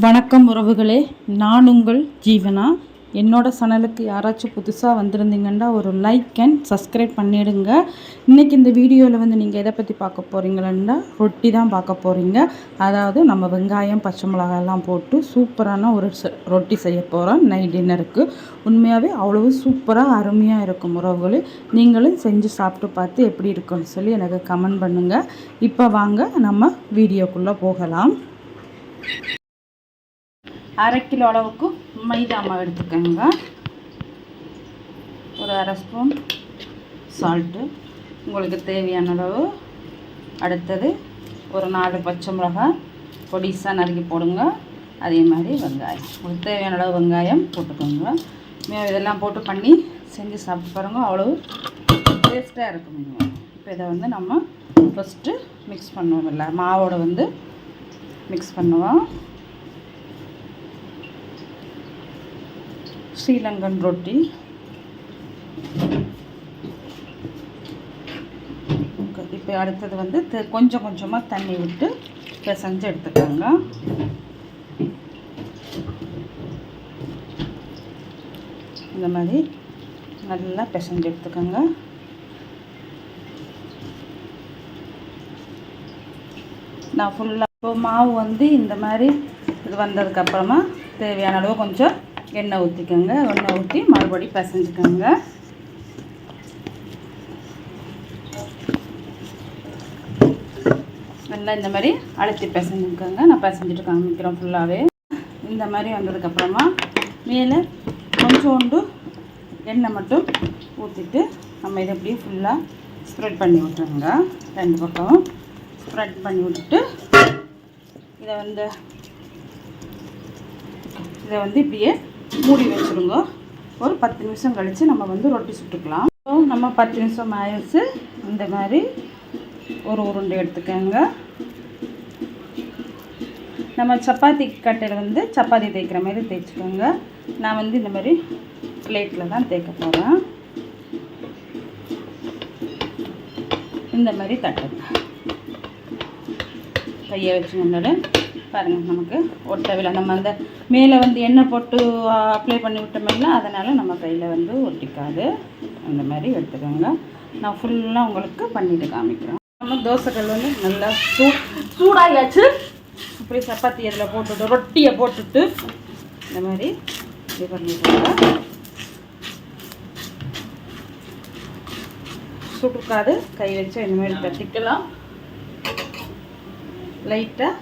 வணக்கம் உறவுகளே. நான் உங்கள் ஜீவனா? என்னோட சேனலுக்கு யாராச்சும் புதுசாக வந்திருந்தீங்கன்னா ஒரு லைக் அண்ட் சப்ஸ்கிரைப் பண்ணிடுங்க. இன்றைக்கி இந்த வீடியோவில் வந்து நீங்கள் எதை பற்றி பார்க்க போகிறீங்களா ரொட்டி தான் பார்க்க போகிறீங்க அதாவது நம்ம வெங்காயம் பச்சை மிளகாயெல்லாம் போட்டு சூப்பரான ஒரு ச- ரொட்டி செய்ய போகிறோம் நைட் டின்னருக்கு. உண்மையாகவே அவ்வளவு சூப்பராக அருமையாக இருக்கும் உறவுகளே. நீங்களும் செஞ்சு சாப்பிட்டு பார்த்து எப்படி இருக்குன்னு சொல்லி எனக்கு கமெண்ட் பண்ணுங்கள் இப்போ வாங்க நம்ம வீடியோக்குள்ளே போகலாம். அரை கிலோ அளவுக்கு மைதா மாவு எடுத்துக்கோங்க. ஒரு அரை ஸ்பூன் சால்ட்டு உங்களுக்கு தேவையான அளவு. அடுத்தது ஒரு நாலு பச்சை மிளகாய் பொடிசாக நறுக்கி போடுங்க. அதே மாதிரி வெங்காயம். உங்களுக்கு தேவையான அளவு வெங்காயம் போட்டுக்கோங்க. மே- இதெல்லாம் போட்டு பண்ணி செஞ்சு சாப்பிட்டு பாருங்க. அவ்வளோ டேஸ்ட்டாக இருக்கும் இப்போ இதை வந்து நம்ம ஃபஸ்ட்டு மிக்ஸ் பண்ணுவோம் இல்லை. மாவோட வந்து மிக்ஸ் பண்ணுவோம். ஸ்ரீலங்கன் ரொட்டி. இப்போ அடுத்தது வந்து கொஞ்சம் கொஞ்சமாக தண்ணி விட்டு பிசைஞ்சு எடுத்துக்கோங்க. இந்த மாதிரி நல்லா பிசைஞ்சு எடுத்துக்கோங்க. நான் ஃபுல்லாக இப்போ மாவு வந்து இந்த மாதிரி இது வந்ததுக்கப்புறமா தேவையான அளவு கொஞ்சம் எண்ணெய் ஊற்றிக்கோங்க எண்ணெய் ஊற்றி மறுபடியும் பசைஞ்சுக்கோங்க. நல்லா இந்த மாதிரி அழுத்தி பிசைஞ்சுக்கோங்க. நான் பிசைஞ்சிட்டு காமிக்கிறேன் ஃபுல்லாகவே இந்த மாதிரி வந்ததுக்கப்புறமா மேலே கொஞ்சோண்டு எண்ணெய் மட்டும் ஊற்றிட்டு நம்ம இதை அப்படியே ஃபுல்லாக ஸ்ப்ரெட் பண்ணி விட்டுருங்க. ரெண்டு பக்கம் ஸ்ப்ரெட் பண்ணி விட்டுட்டு இதை வந்து இதை வந்து இப்படியே மூடி வச்சுருங்க. ஒரு பத்து நிமிஷம் கழித்து நம்ம வந்து ரொட்டி சுட்டுக்கலாம். ஸோ நம்ம பத்து நிமிஷம் ஆயிடுச்சு. இந்த மாதிரி ஒரு உருண்டை எடுத்துக்கோங்க. நம்ம சப்பாத்தி கட்டையில் வந்து சப்பாத்தி தேய்க்கிற மாதிரி தேய்ச்சிக்கோங்க. நான் வந்து இந்த மாதிரி பிளேட்டில் தான் தேய்க்க போகிறேன் இந்த மாதிரி தட்டுங்க கையை வச்சு நின்றுடு பாருங்கள் நமக்கு ஒட்டவில்லை நம்ம அந்த மேலே வந்து எண்ணெய் போட்டு அப்ளை பண்ணி விட்டோமில்ல அதனால் நம்ம கையில் வந்து ஒட்டிக்காது. அந்த மாதிரி எடுத்துக்கோங்க. நான் ஃபுல்லாக உங்களுக்கு பண்ணிவிட்டு காமிக்கிறேன். நம்ம தோசைகள் வந்து நல்லா சூ சூடாகியாச்சு இப்படி சப்பாத்தி அதில் போட்டுட்டு ரொட்டியை போட்டுட்டு இந்த மாதிரி இது பண்ணிக்கோங்க. சுட்டுக்காது கை வச்சு இந்த மாதிரி தட்டிக்கலாம் லைட்டாக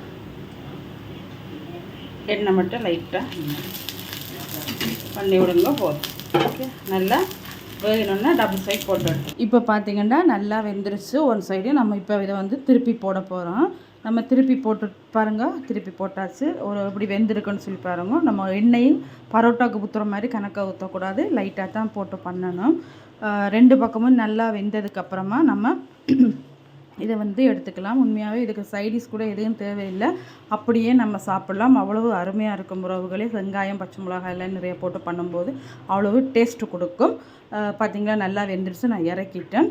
எண்ணெய் மட்டும் லைட்டாக பண்ணி விடுங்க போதும். ஓகே நல்லா வேகணும்னா டபுள் சைட் போட்டு இப்போ பார்த்தீங்கன்னா நல்லா வெந்துருச்சு. ஒரு சைடு நம்ம இப்போ இதை வந்து திருப்பி போட போகிறோம் நம்ம திருப்பி போட்டு பாருங்கள் திருப்பி போட்டாச்சு. ஒரு இப்படி வெந்திருக்குன்னு சொல்லி பாருங்க. நம்ம எண்ணெயும் பரோட்டாவுக்கு ஊற்றுற மாதிரி கணக்காக ஊற்றக்கூடாது லைட்டாக தான் போட்டு பண்ணணும். ரெண்டு பக்கமும் நல்லா வெந்ததுக்கப்புறமா நம்ம இதை வந்து எடுத்துக்கலாம். உண்மையாகவே இதுக்கு சைடிஸ் கூட எதுவும் தேவையில்லை. அப்படியே நம்ம சாப்பிட்லாம். அவ்வளவு அருமையாக இருக்கும் உறவுகளே. வெங்காயம் பச்சை மிளகாய் எல்லாம் நிறைய போட்டு பண்ணும்போது அவ்வளவு டேஸ்ட்டு கொடுக்கும். பார்த்திங்களா பார்த்தீங்களா நல்லா வெந்துருச்சு. நான் இறக்கிட்டேன்.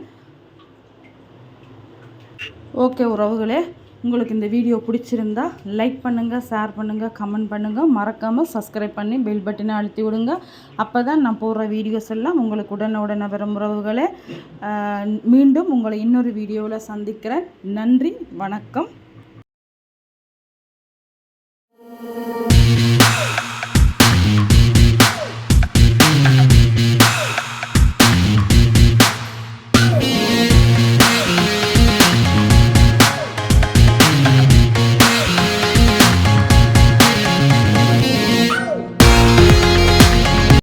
ஓகே உறவுகளே. உங்களுக்கு இந்த வீடியோ பிடிச்சிருந்தா லைக் பண்ணுங்கள் ஷேர் பண்ணுங்கள் கமெண்ட் பண்ணுங்கள் மறக்காமல் சப்ஸ்கிரைப் பண்ணி பெல் பட்டனை அழுத்தி விடுங்க. அப்போ தான் நான் போடுற வீடியோஸ் எல்லாம் உங்களுக்கு உடனே உடனே வரும் உறவுகளே. மீண்டும் உங்களை இன்னொரு வீடியோவில் சந்திக்கிறேன். நன்றி வணக்கம்.